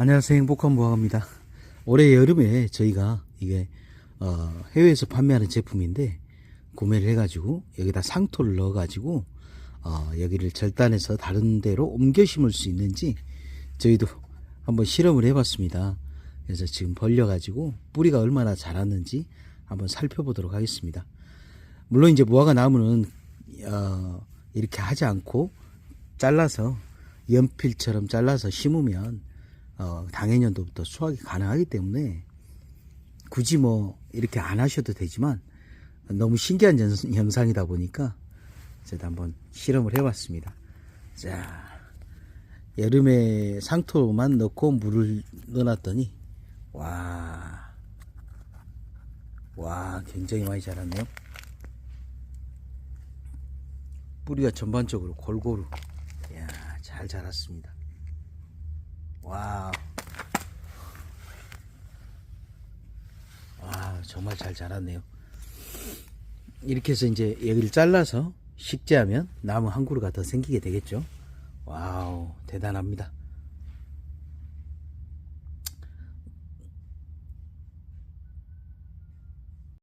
안녕하세요. 행복한 무화과입니다. 올해 여름에 저희가 이게 어, 해외에서 판매하는 제품인데 구매를 해가지고 여기다 상토를 넣어가지고 어, 여기를 절단해서 다른 데로 옮겨 심을 수 있는지 저희도 한번 실험을 해봤습니다. 그래서 지금 벌려가지고 뿌리가 얼마나 자랐는지 한번 살펴보도록 하겠습니다. 물론 이제 무화과 나무는 어, 이렇게 하지 않고 잘라서 연필처럼 잘라서 심으면 어, 당해년도부터 수확이 가능하기 때문에 굳이 뭐 이렇게 안 하셔도 되지만 너무 신기한 연- 영상이다 보니까 제가 한번 실험을 해봤습니다. 자, 여름에 상토만 넣고 물을 넣어놨더니 와, 와 굉장히 많이 자랐네요. 뿌리가 전반적으로 골고루 이야, 잘 자랐습니다. 와우. 와, 정말 잘 자랐네요. 이렇게 해서 이제 여기를 잘라서 식재하면 나무 한 그루 가 더 생기게 되겠죠. 와우, 대단합니다.